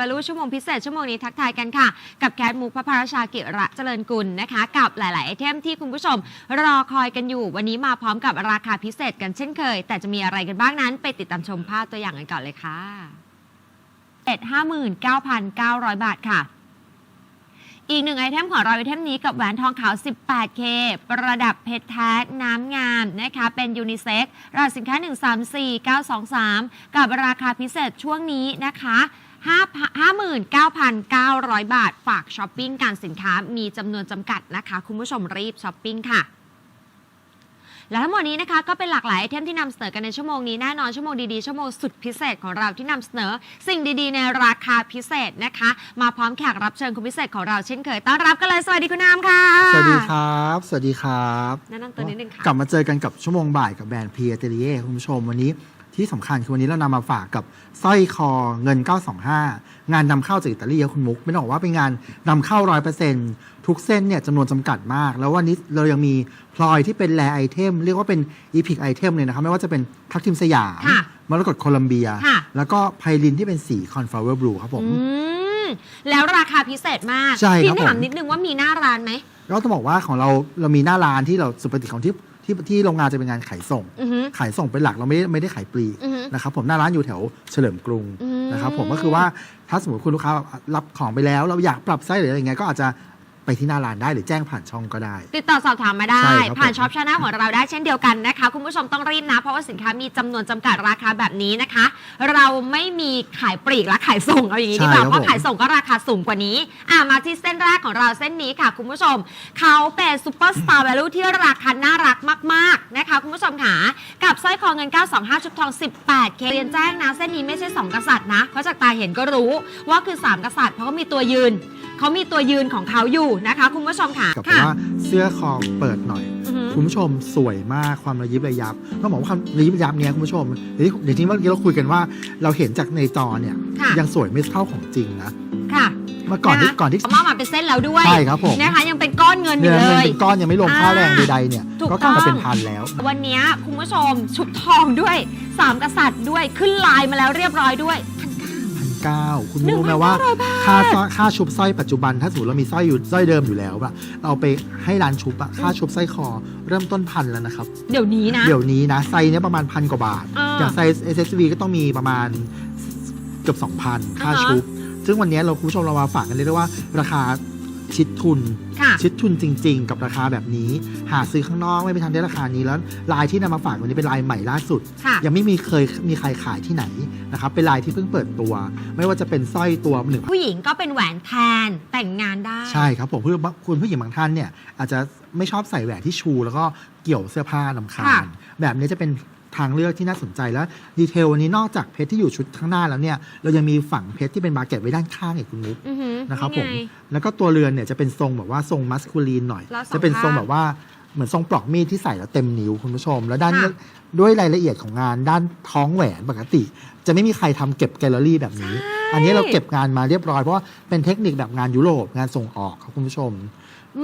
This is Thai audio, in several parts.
บรรลุชั่วโมงพิเศษชั่วโมงนี้ทักทายกันค่ะ กับแคทมุกพระพราชากิระเจริญกุลนะคะ กับหลาย ๆ ไอเทมที่คุณผู้ชม รอคอยกันอยู่ วันนี้มาพร้อมกับราคาพิเศษกันเช่นเคย แต่จะมีอะไรกันบ้างนั้น ไปติดตามชมภาพตัวอย่างกันก่อนเลยค่ะเอ็ดห้าหมื่นเก้าพันเก้าร้อยบาทค่ะอีกหนึ่งไอเทมของเราไอเทมนี้กับแหวนทองขาว 18K ประดับเพชรแท้น้ำงามนะคะ เป็นยูนิเซ็กรหัสสินค้า 134923 กับราคาพิเศษช่วงนี้นะคะ 59,900 บาท ฝากช้อปปิ้งการสินค้ามีจำนวนจำกัดนะคะ คุณผู้ชมรีบช้อปปิ้งค่ะและทั้งหมดนี้นะคะก็เป็นหลากหลายไอเทมที่นำเสนอกันในชั่วโมงนี้แน่นอนชั่วโมงดีๆชั่วโมงสุดพิเศษของเราที่นำเสนอ สิ่งดีๆ ในราคาพิเศษนะคะ มาพร้อมแขกรับเชิญคุณพิเศษของเราเช่นเคยต้อนรับกันเลยสวัสดีคุณน้ำค่ะ สวัสดีครับ สวัสดีครับแนะนำตัวนิดนึงค่ะกลับมาเจอกันกับชั่วโมงบ่ายกับแบรนด์พีเอเตเลียคุณผู้ชมวันนี้ ที่สำคัญคือวันนี้เรานำมาฝากกับสร้อยคอเงิน 925 งานนำเข้าจากอิตาลีครับคุณมุก ไม่ต้องบอกว่าเป็นงานนำเข้าร้อยเปอร์เซ็นต์ทุกเส้นเนี่ยจำนวนจำกัดมาก แล้ววันนี้เรายังมีพลอยที่เป็นแรไอเทม เรียกว่าเป็นอีพิกไอเทมเลยนะครับ ไม่ว่าจะเป็นทักทิมสยามค่ะมรกตโคลัมเบียค่ะแล้วก็ไพลินที่เป็นสีคอนฟลาวเวอร์บลูครับผมอืมแล้วราคาพิเศษมากใช่ครับพี่ถามผมนิดนึงว่ามีหน้าร้านไหมเราต้องบอกว่าของเราเรามีหน้าร้านที่เราสุปกติของที่ ที่ที่โรงงานจะเป็นงานขายส่ง อือฮึ ขายส่งเป็นหลักเราไม่ได้ไม่ได้ขายปลีกอือฮึนะครับผมหน้าร้านอยู่แถวเฉลิมกรุงอืม นะครับผมก็คือว่าถ้าสมมติคุณลูกค้ารับของไปแล้ว เราอยากปรับไซส์หรืออะไรเงี้ยก็อาจจะ ไปที่หน้าร้านได้หรือแจ้งผ่านช่องก็ได้ ติดต่อสอบถามมาได้ ใช่ครับผ่านผม ช็อปชาแนลของเราได้เช่นเดียวกันนะคะ คุณผู้ชมต้องรีบนะ เพราะว่าสินค้ามีจำนวนจำกัดราคาแบบนี้นะคะ เราไม่มีขายปลีกและขายส่งเอาอย่างนี้ดีกว่าใช่ครับเพราะผมขายส่งก็ราคาสูงกว่านี้ อะมาที่เส้นแรกของเราเส้นนี้ค่ะ คุณผู้ชม เขาเป็นซูเปอร์สตาร์ a l ลูที่ราคาน่ารักมาก ๆ นะคะ คุณผู้ชมค่ะกับสร้อยคอเงิน 925 ชุดทอง 18 เคเรียนแจ้งนะเส้นนี้ไม่ใช่ 2 กษัตริย์นะ เพราะจากตาเห็นก็รู้ว่าคือ 3 กษัตริย์เพราะเขามีตัวยืน เขามีตัวยืนของเขาอยู่นะคะ คุณผู้ชมค่ะกับค่ะว่าเสื้อคอเปิดหน่อย อือฮึคุณผู้ชมสวยมากความระยิบระยับต้องบอกว่าความระยิบระยับเนี้ยคุณผู้ชมเดี๋ยวเดี๋ยวที่เมื่อกี้เราคุยกันว่า เราเห็นจากในจอเนี่ยค่ะ ยังสวยไม่เท่าของจริงนะค่ะ เมื่อก่อนที่ะคะก่อนที่เามาเป็นเส้นแล้วด้วยใช่ครับผม นะคะยังเป็นก้อนเงินอเนื้ยู่อเลเงินย เป็นก้อนยังไม่รวมค่าแรงอ่าใดๆเนี่ยถูกก็กลับต้มาองเป็นพันแล้ว วันนี้คุณผู้ชมชุดทองด้วยสามกษัตริย์ด้วยขึ้นลายมาแล้วเรียบร้อยด้วยพันเก้าคุณหนึ่งรู้พันไหมว่าเก้าร้อยบาทค่าสร้อยค่าชุบสร้อยปัจจุบันถ้าสมมติเรามีสร้อยอยู่สร้อยเดิมอยู่แล้วอะเราไปให้ร้านชุบอะค่าชุบสร้อยคอเริ่มต้นพันแล้วนะครับ เดี๋ยวนี้นะ เดี๋ยวนี้นะไซส์เนี้ยประมาณพันกว่าบาท อ่าอย่างไซส์ SSV ก็ต้องมีประมาณเกือบ2,000 ค่าอ่าฮะ ชุบ ซึ่งวันนี้เราคุณผู้ชมเรามาฝากกันเลยด้วยว่าราคาชิดทุน ค่ะ ชิดทุนจริง ๆ กับราคาแบบนี้ หาซื้อข้างนอกไม่ไปทันได้ราคานี้แล้วลายที่นำมาฝากวันนี้เป็นลายใหม่ล่าสุด ค่ะ ยังไม่มีเคยมีใครขายที่ไหนนะครับเป็นลายที่เพิ่งเปิดตัว ไม่ว่าจะเป็นสร้อยตัวหนึ่ง ผู้หญิงก็เป็นแหวนแทนแต่งงานได้ ใช่ครับผมเพื่อคุณผู้หญิงบางท่านเนี่ยอาจจะไม่ชอบใส่แหวนที่ชู แล้วก็เกี่ยวเสื้อผ้าลำคาค่ะญแบบนี้จะเป็น ทางเลือกที่น่าสนใจแล้วดีเทลวันนี้นอกจากเพชรที่อยู่ชุดข้างหน้าแล้วเนี่ยเรายังมีฝั่งเพชรที่เป็นบาร์เก็ตไว้ด้านข้างอีกคุณมุกอือหือนะครับผมนี่ไง แล้วก็ตัวเรือนเนี่ยจะเป็นทรงแบบว่าทรงมัสคูลีนหน่อย แล้วสองจะเป็นทรงข้างแบบว่าเหมือนทรงปลอกมีดที่ใส่แล้วเต็มนิ้วคุณผู้ชม แล้วด้านค่ะ ด้วยรายละเอียดของงานด้านท้องแหวนปกติ จะไม่มีใครทำเก็บแกลเลอรี่แบบนี้ อันนี้เราเก็บงานมาเรียบร้อยเพราะว่าเป็นเทคนิคแบบงานยุโรปงานส่งออกครับคุณผู้ชม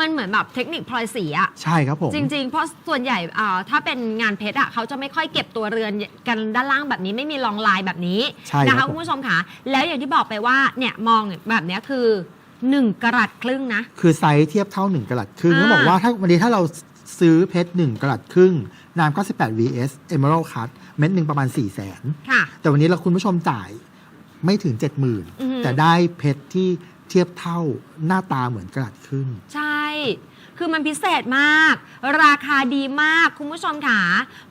มันเหมือนแบบเทคนิคพลอยสีอะใช่ครับผม จริง ๆ เพราะส่วนใหญ่อ่าถ้าเป็นงานเพชรอะเขาจะไม่ค่อยเก็บตัวเรือนกันด้านล่างแบบนี้ไม่มีรองลายแบบนี้ใช่นะครัคะบคุณผู้ชมค่ะแล้วอย่างที่บอกไปว่าเนี่ยมองแบบเนี้ยคือ 1กรัตครึ่งนะ คือไซส์เทียบเท่า 1กะลัดครึ่งอ่า ต้องบอกว่าถ้าวันนี้ถ้าเราซื้อเพชร1กะลัดครึ่งน้ำก็18 vs emerald cut เม็ดหนึ่งประมาณ 4 0 0 0 0นค่ะ แต่วันนี้เราคุณผู้ชมจ่ายไม่ถึง อือฮึ70,000 แต่ได้เพชรที่เทียบเท่าหน้าตาเหมือนกระดาษครึ่ง ใช่ คือมันพิเศษมาก ราคาดีมาก คุณผู้ชมค่ะ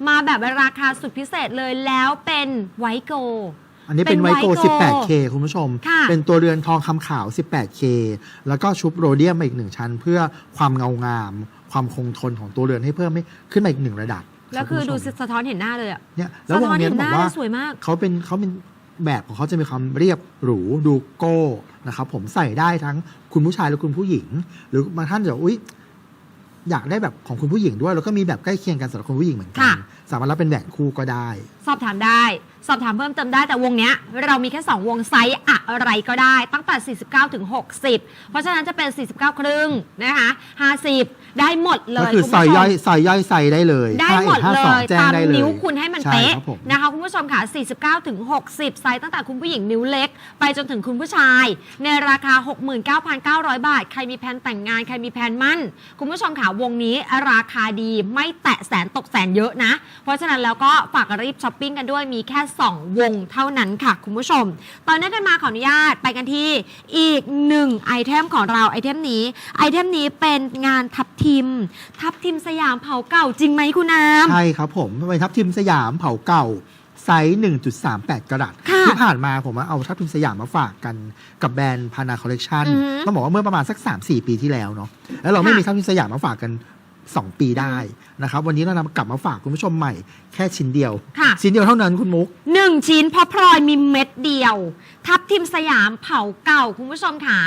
มาแบบราคาสุดพิเศษเลยแล้วเป็นไวท์โกลด์อันนี้เป็นเป็นไวโกไวโก 18K คุณผู้ชม ค่ะ เป็นตัวเรือนทองคำขาว 18K แล้วก็ชุบโรเดียมมาอีกหนึ่งชั้น เพื่อความเงางาม ความคงทนของตัวเรือนให้เพิ่มให้ขึ้นมาอีกหนึ่งระดับแล้วคือรับดูณผู้ชมสะท้อนเห็นหน้าเลยอะเนี่ยแล้ววสะงท้อนเนี้ยเห็นบหอกน้าว่าสวยมาก เขาเป็นเขาเป็น แบบของเขาจะมีความเรียบหรูดูโก้นะครับผมใส่ได้ทั้งคุณผู้ชายและคุณผู้หญิง หรือบางท่านจะอุ๊ยอยากได้แบบของคุณผู้หญิงด้วย แล้วก็มีแบบใกล้เคียงกันสำหรับคุณผู้หญิงเหมือนกัค่ะสสามารถรับเป็นแหวนคู่ก็ได้ สอบถามได้ สอบถามเพิ่มเติมได้แต่วงเนี้ย เรามีแค่ 2 วงไซส์อะไรก็ได้ตั้งแต่ 49 ถึง 60 เพราะฉะนั้นจะเป็น 49 ครึ่งนะคะ50 ได้หมดเลก็ยคือคุณซอยผู้ชย่อมยซอยย่อยไซส์ได้เลยได้หมด51เล52ย แจ้งตามได้เลยนิ้วคุณให้มันใช่เป๊ะครับผม นะคะคุณผู้ชมค่ะ 49 ถึง 60 ไซส์ตั้งแต่คุณผู้หญิงนิ้วเล็ก ไปจนถึงคุณผู้ชาย ในราคา 69,900 บาท ใครมีแผนแต่งงาน ใครมีแผนมั่น คุณผู้ชมค่ะ วงนี้ราคาดีไม่แตะแสนตกแสนเยอะนะ เพราะฉะนั้นแล้วก็ฝากรีบช้อปปิ้งกันด้วยมีแค่2 วงเท่านั้นค่ะคุณผู้ชม ตอนนี้กันมาขออนุญาตไปกันที่อีกหนึ่งไอเทมของเราไอเทมนี้ไอเทมนี้เป็นงานทับทิม ทับทิมสยามเผาเก่าจริงไหมคุณน้ำ ใช่ครับผมเป็นทับทิมสยามเผาเก่าไซส์ 1.38 กรัตค่ะที่ผ่านมาผมเอาทับทิมสยามมาฝากกันกับแบรนด์พานาคอลเล t ชันอือฮึต้องบอกว่าเมื่อประมาณสัก 3-4 ปีที่แล้วเนาะแล้วเราไม่ค่ะ มีทับทิมสยามมาฝากกัน 2 ปีได้นะครับ วันนี้เรานำกลับมาฝากคุณผู้ชมใหม่แค่ชิ้นเดียว ค่ะ ชิ้นเดียวเท่านั้นคุณมุก หนึ่งชิ้นเพราะพลอยมีเม็ดเดียว ทับทิมสยามเผาเก่าคุณผู้ชมค่ะ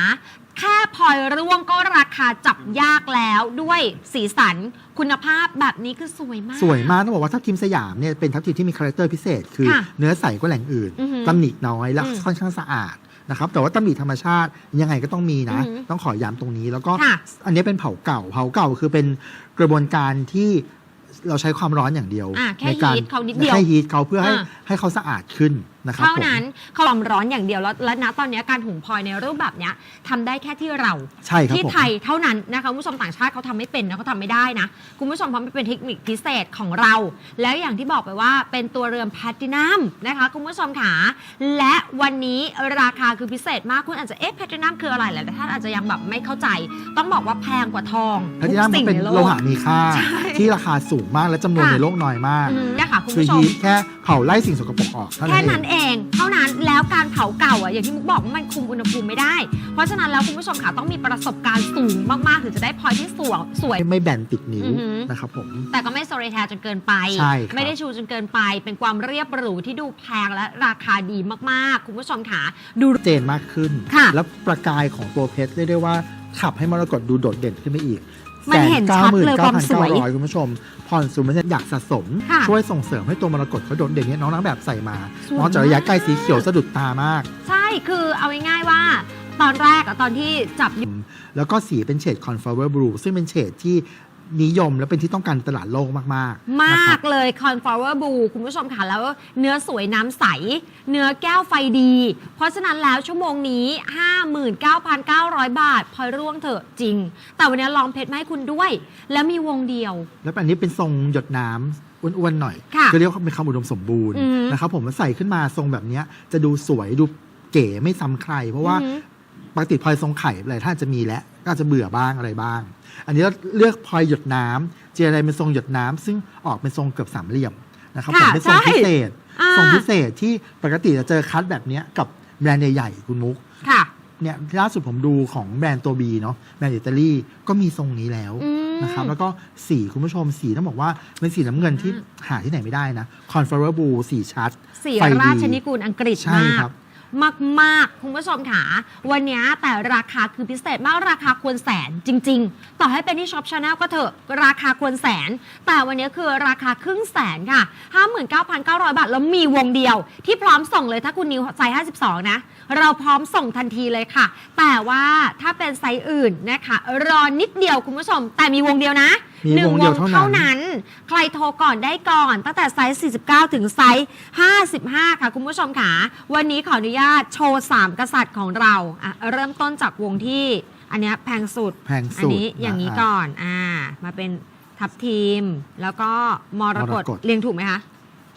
แค่พลอยร่วงก็ราคาจับยากแล้วด้วยสีสันคุณภาพแบบนี้คือสวยมาก สวยมากต้องบอกว่าทับทิมสยามเนี่ยเป็นทับทิมที่มีคาแรคเตอร์พิเศษ คือค่ะเนื้อใสกว่าแหล่งอื่นอือหือตำหนิน้อยและอืม ค่อนข้างสะอาด นะครับแต่ว่าตำหนิธรรมชาติยังไงก็ต้องมีนะ อือหือต้องขอย้ำตรงนี้ แล้วก็ค่ะอันนี้เป็นเผาเก่า เผาเก่าคือเป็นกระบวนการที่เราใช้ความร้อนอย่างเดียวอะแค่ในการฮีทเขานิดเดียวแค่ฮีทเขาเพื่อให้อะ ให้เขาสะอาดขึ้น นะครับเท่าผมนั้นความร้อนอย่างเดียวแล้วและณตอนนี้การหุงพลอยในรูปแบบเนี้ยทำได้แค่ที่เราใช่ครับที่ผม ไทยเท่านั้นนะคะคุณผู้ชมต่างชาติเขาทำไม่เป็นนะเขาทำไม่ได้นะคุณผู้ชมเพราะมันเป็นเทคนิคพิเศษของเรา แล้วอย่างที่บอกไปว่าเป็นตัวเรือนแพลตินัมนะคะคุณผู้ชมขาและวันนี้ราคาคือพิเศษมากคุณอาจจะเอ๊ะแพลตินัมคืออะไรหลายๆท่านอาจจะยังแบบไม่เข้าใจ ต้องบอกว่าแพงกว่าทองแพลตินัมทุกสิ่งเป็นในโลโลก หะมีค่า ใช่ที่ราคาสูงมากและจำนวนค่ะ ในโลกน้อยมากอืมเนี่ยค่ะคุณคือผู้ชมฮีทแค่ เผาไล่สิ่งสกปรกออกเท่าแค่นั้นเอนั้งนเองเท่านั้นแล้วการเผาเก่าอะอย่างที่มุกบอกว่ามันคุมอุณหภูมิไม่ได้ เพราะฉะนั้นแล้วคุณผู้ชมค่ะต้องมีประสบการณ์สูงมากๆถึงจะได้พลอยที่สวยสวย ไม่แบนติดนิ้วอือหือ นะครับผม แต่ก็ไม่โซเรแทจนเกินไป ใช่ครับ ไม่ได้ชูจนเกินไป เป็นความเรียบหรูที่ดูแพงและราคาดีมากๆ คุณผู้ชมค่ะ ดู เจนมากขึ้น ค่ะ แล้วประกายของตัวเพชรเรียกได้ว่าขับให้มรกตดูโดดเด่นขึ้นไปอีก มันเห็นชัดเลยความสวย199,900คุณผู้ชมผ่อนศูนย์เปอร์เซ็นต์อยากสะสมค่ะช่วยส่งเสริมให้ตัวมรกตเขาโดดเด่นเนี่ยน้องนางแบบใส่มาสวยน้องจากระยะใกล้สีเขียวสะดุดตามาก ใช่คือเอาง่ายๆว่า ตอนแรกอะตอนที่จับอยู่แล้วก็สีเป็นเฉด Confower Blue ซึ่งเป็นเฉดที่ นิยมและเป็นที่ต้องการตลาดโลกมากๆมนะคารักบ เลย Confower Blue คุณผู้ชมค่ะแล้วเนื้อสวยน้ำใส เนื้อแก้วไฟดี เพราะฉะนั้นแล้วชั่วโมงนี้ 59,900 บาท พลอยร่วงเถอะจริง แต่วันนี้ลองเพชรมาให้คุณด้วย แล้วมีวงเดียว แล้วอันนี้เป็นทรงหยดน้ำอ้วนๆหน่อยค่ะก็เรียกว่าเป็นคำอุดมสมบูรณ์อือฮึนะครับผมมันใส่ขึ้นมาทรงแบบเนี้ยจะดูสวยดูเก๋ไม่ซ้ำใคร เพราะว่าอือฮึปกติพลอยทรงไข่หลายท่านจะมีแล้ว ก็อาจจะเบื่อบ้างอะไรบ้าง อันนี้เราเลือกพลอยหยดน้ำเจอะไรเป็นทรงหยดน้ำซึ่งออกเป็นทรงเกือบสามเหลี่ยมนะครับผมค่ะเป็นทรงใช่พิเศษอ่าทรงพิเศษที่ปกติจะเจอคัดแบบเนี้ยกับแบรนด์ใหญ่ๆคุณมุกค่ะเนี่ยล่าสุดผมดูของแบรนด์ตัวบีเนาะแบรนด์อิตาลีก็มีทรงนี้แล้วอืมนะครับแล้วก็สีคุณผู้ชมสีต้องบอกว่าเป็นสีน้ำเงินที่หาที่ไหนไม่ได้นะ Conferable Blue สีชัดสีไฟดีราชนิกูลอังกฤษใช่มากครับ มากมากๆ คุณผู้ชมค่ะ วันนี้แต่ราคาคือพิเศษมากราคาควรแสนจริง ๆ ต่อให้เป็นที่ช็อปชาแนลก็เถอะราคาควรแสน แต่วันนี้คือราคาครึ่งแสนค่ะ 59,900 บาท แล้วมีวงเดียว ที่พร้อมส่งเลยถ้าคุณนิวไซส์52 นะ เราพร้อมส่งทันทีเลยค่ะ แต่ว่าถ้าเป็นไซส์อื่นนะคะ รอนิดเดียวคุณผู้ชม แต่มีวงเดียวนะ มีหนึ่วงเดียวเท่านั้นนั้น ใครโทรก่อนได้ก่อน ตั้งแต่ไซส์ 49 ถึงไซส์ 55 ค่ะ คุณผู้ชมค่ะ วันนี้ขออนุญาตโชว์ 3 กษัตริย์ของเราอะเริ่มต้นจากวงที่ อันเนี้ยแพงสุด แพงอันสุดนี้อย่างนี้ะก่อนอ่ามาเป็นทับทีม แล้วก็มรกตมรกตเรียงถูกไหมคะ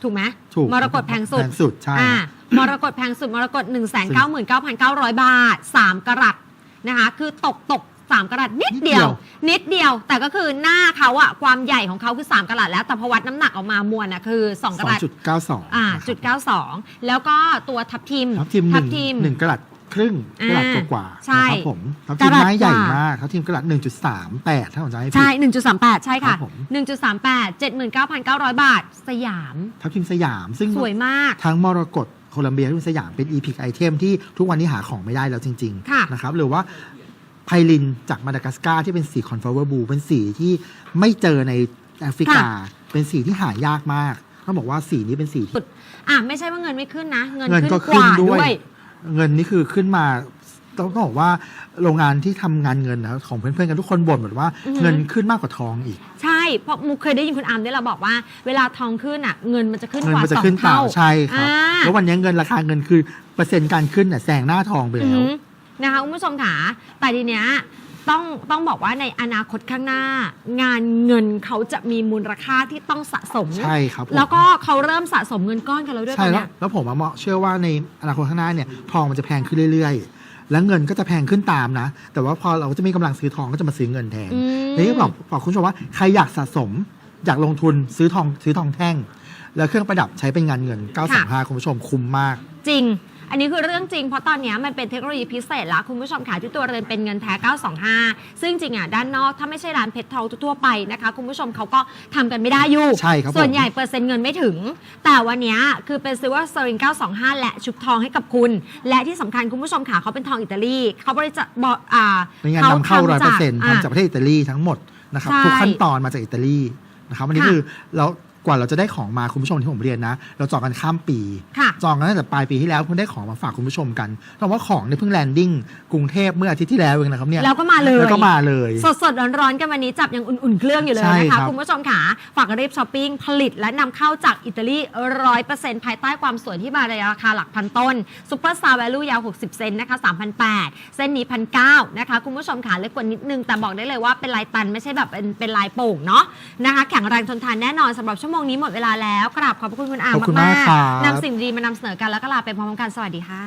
ถูกไหมถูกมรกตแพงสุดแพงสุดใช่ อ่ามรกตแพงสุดมรกต1 9 9 9 9 0 0 บาท 3กรัตนะคะ คือตกตก 3กรัตนิดเดียว นิดเดียว แต่ก็คือหน้าเขาอะความใหญ่ของเขาคือ 3กรัตแล้วแต่พอวัดน้ำหนักออกมามวลอะคือ 2กรัต2.92อ่านะครับจุด92แล้วก็ตัวทับทิมทับทิมหทันึ่บงทิมหนึ่งกระดัดครึ่งกระดัดอ่ากว่าๆใช่นะครับผมทับกทิมระดัดไม้ใหญ่กว่ามากทับทิมกระดัด1.38 ถ้าผมจำไม่ผิดใช่ 1.38 ใช่ค่ะครับผม1.38 79,900 บาท สยามทับทิมสยาม ซึ่งสวยมาก ทั้งมรกตโคลัมเบียทับทิมสยามเป็น e p i c ไอเทมที่ทุกวันนี้หาของไม่ได้แล้วจริงค่ะๆนะครับ หรือว่า ไพลินจากมาดากัสการ์ที่เป็นสีคอนเฟอร์เวอร์บูเป็นสีที่ไม่เจอในแอฟริกา เป็นสีที่หายากมากต้องบอกว่าสีนี้เป็นสีที่อะไม่ใช่ว่าเงินไม่ขึ้นนะ เงินเงินขึ้นก็กขึ้นว่าด้ด้ววยยเงินนี่คือขึ้นมาต้องบอกว่าโรงงานที่ทำงานเงินนะของเพื่อนๆกันทุกคนบ่นหมดว่าอือฮึเงินขึ้นมากกว่าทองอีก ใช่เพราะมุกเคยได้ยินคุณอามเนี่ยเราบอกว่าเวลาทองขึ้นอะเงินมันจะขึ้นเงินกว่ามันจะสองขึ้นตาเท่ามใช่ครับอ่าแล้ววันนี้เงินราคาเงินคือเปอร์เซ็นต์การขึ้นเนี่ยแซงหน้าทองไปอือแล้วหือ นะคะคุณผู้ชมค่ะแต่ทีเนี้ยต้องต้องบอกว่าในอนาคตข้างหน้า งานเงินเขาจะมีมูลค่าที่ต้องสะสม ใช่ครับผมแล้วก็เขาเริ่มสะสมเงินก้อนกันแล้วด้วยตใช่อนแล้เนี้วยแล้วผมอะเชื่อว่าในอนาคตข้างหน้าเนี่ยทองมันจะแพงขึ้นเรื่อยๆ แล้วเงินก็จะแพงขึ้นตามนะ แต่ว่าพอเราจะมีกำลังซื้อทองก็จะมาซื้อเงินแทนอืม นี่ก็บอกบอกคุณผู้ชมว่าใครอยากสะสมอยากลงทุนซื้อทองซื้อทองแท่ง แล้วเครื่องประดับใช้เป็นงานเงิน925คุณผู้ชมคุ้มมาก จริง อันนี้คือเรื่องจริงเพราะตอนเนี้ยมันเป็นเทคโนโลยีพิเศษละคุณผู้ชมค่ะที่ตัวเรือนเป็นเงินแท้ 925 ซึ่งจริงอะด้านนอกถ้าไม่ใช่ร้านเพชรทองทั่วๆไปนะคะคุณผู้ชมเขาก็ทำกันไม่ได้อยู่ใช่ครับผมส่วนใหญ่เปอร์เซ็นต์เงินไม่ถึง แต่วันเนี้ยคือเป็นซิลเวอร์สริง925 และชุบทองให้กับคุณ และที่สำคัญคุณผู้ชมค่ะเขาเป็นทองอิตาลีเขาบริจาคบอ่าเป็นงานนำเข้าร้อยเปอร์เซ็นต์อ่าทำจากประเทศอิตาลีทั้งหมดนะครับใช่ทุกขั้นตอนมาจากอิตาลีนะครับวันนี้ค่ะคือเรา กว่าเราจะได้ของมาคุณผู้ชมที่ผมเรียนนะ เราจองกันข้ามปี ค่ะ จองกันตั้งแต่ปลายปีที่แล้วเพิ่งได้ของมาฝากคุณผู้ชมกันต้องว่าของเนี่ยเพิ่งแลนดิ้งกรุงเทพเมื่ออาทิตย์ที่แล้วเองนะครับเนี่ยแล้วก็มาเลยแล้วก็มาเลย สดสดๆร้อนๆกันวันนี้จับยังอุ่นๆเครื่องอยู่เลยใช่นะครัคะบ คุณผู้ชมค่ะฝากรีบช้อปปิ้งผลิตและนำเข้าจากอิตาลีร้อยเปอร์เซ็นต์ภายใต้ความสวยที่มาในราคาหลักพันต้นซูเปอร์ซาร์แวลูยาว 60 เซนนะคะ3,008เส้นนี้พันเนะคะ คุณผู้ชมค่ะเล็กกว่านิดนึง แต่บอกได้เลยว่าเป็นลายตันไม่ใช่แบบเป็นเป็นลายโป่งเนาะนะคะแข็งแรงทนทานแน่นอนสำหรับชั่วโมงนี้หมดเวลาแล้วกราบขอบพระคุณคุณอามขอบคุณมามากกครับ ๆนำสิ่งดีมานำเสนอกันแล้วก็ลาไปพร้อมๆกันสวัสดีค่ะ